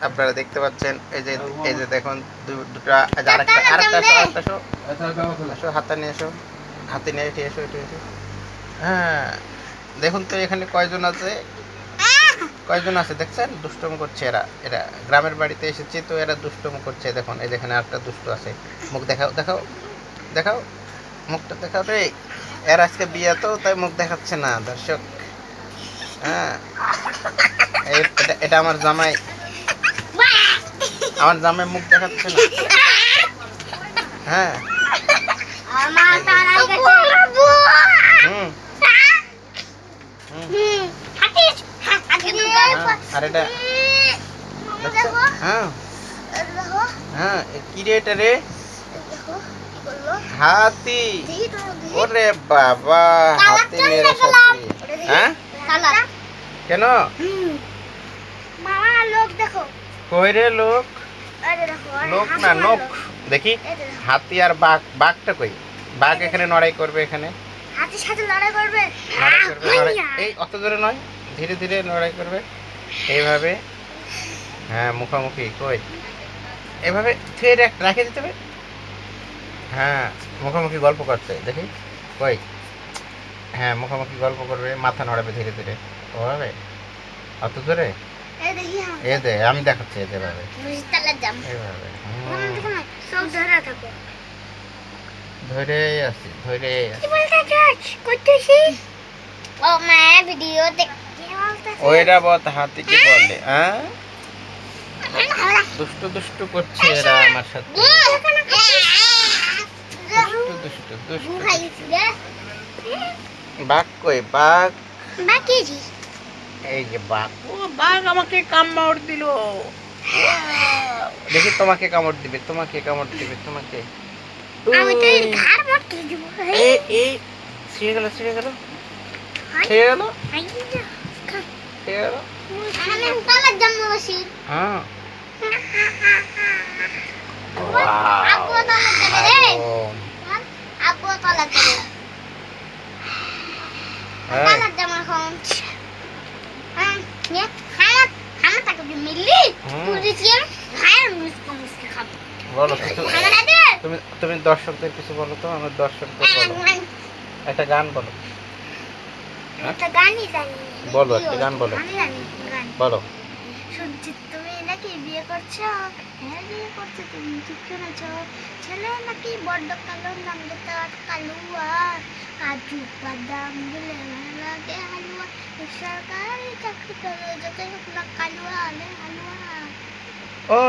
আপনারা দেখতে পাচ্ছেন এই যে এই যে দেখুন দু- দুটা এই যে আরেকটা আরেকটা আসো আরেকটা আসো। আসো হাতে নিয়ে এসো হাতে নিয়ে এটি এসো এটি এসো। হ্যাঁ দেখুন তো এখানে কয়জন আছে? কয়জন আছে দেখছেন? দুষ্টম করছে এরা এরা গ্রামের বাড়িতে এসেছে তো এরা দুষ্টম করছে দেখুন এই যেখানে আরেকটা দুষ্ট আছে। মুখ দেখাও দেখাও দেখাও মুখটা দেখাও রে এর আজকে বিয়ে তো তাই মুখ দেখাচ্ছে না দর্শক। হ্যাঁ এই- এটা- এটা আমার জামাই। আমার জামাই মুখ দেখাচ্ছে না। হ্যাঁ। হ্যাঁ, আর এটা হ্যাঁ। হ্যাঁ কি রে এটা রে? হাতি। ওরে বাবা হাতি মেরে সাথে হ্যাঁ? কেন? মামা লোক দেখো। কই রে লোক? লোক না। নোক দেখি। হাতি আর বাঘ বাঘটা কই? বাঘ এখানে লড়াই করবে এখানে। হাতির সাথে লড়াই করবে। এই অত জোরে নয় ধীরে ধীরে লড়াই করবে। এইভাবে। হ্যাঁ মুখোমুখি কই? এভাবে এক রাখে দিতে হবে? হ্যাঁ মুখোমুখি গল্প করছে দেখি কই? হ্যাঁ মুখোমুখি গল্প করবে মাথা নড়াবে ধীরে ধীরে। ওভাবে? অত জোরে? এ দে আমি দেখাচ্ছি এ ভাবে মনে না সব ধরে থাকো ধরে আছি ধরে কি বলতে চাস করতেছি ও মা ভিডিও দেখ কি ওইরা বত বলে হ্যাঁ দুষ্টু দুষ্টু করছে এরা আমার সাথে দুষ্টু দুষ্টু দুষ্টু বাঘ কই বাঘ এই যে বাঘ। ও বাঘ আমাকে কামড় দিল। দেখি তোমাকে কামড় দিবে তোমাকে কামড় দিবে তোমাকে। আমি তো ঘাড় মটকে দিব। এই এই ছিঁড়ে গেল ছিঁড়ে গেল। ছিঁড়ে গেল? ছিঁড়ে গেল? আমি তালার জন্য বসি। হ্যাঁ। আব্বু তালার দেবে রে। দারুণ। আব্বু তালার দেবে। এই, তালার জামা এখন হুম। হায়ার মুসকে মুসকে খাব। বলো কিছু খানা দে তুমি তুমি দর্শকদের কিছু বলো তো আমার দর্শকদের বলো। একটা গান বলো? একটা গানই জানি বলো, একটা গান বলো। বলো। শুনছি তুমি নাকি বিয়ে করছ? হ্যাঁ বিয়ে করছ তুমি ঠিক শুনেছ। ছেলে নাকি বড্ড কালো নাম যেতে কালুয়া। কাজু বাদাম দিলে ভালো লাগে হালুয়া। সরকারি চাকরি করো যত কালুয়া হলে হালুয়া ও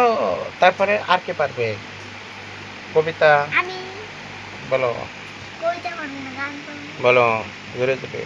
তারপরে আর কে পারবে? কবিতা? আমি। বলো। বলো জোরে জোরে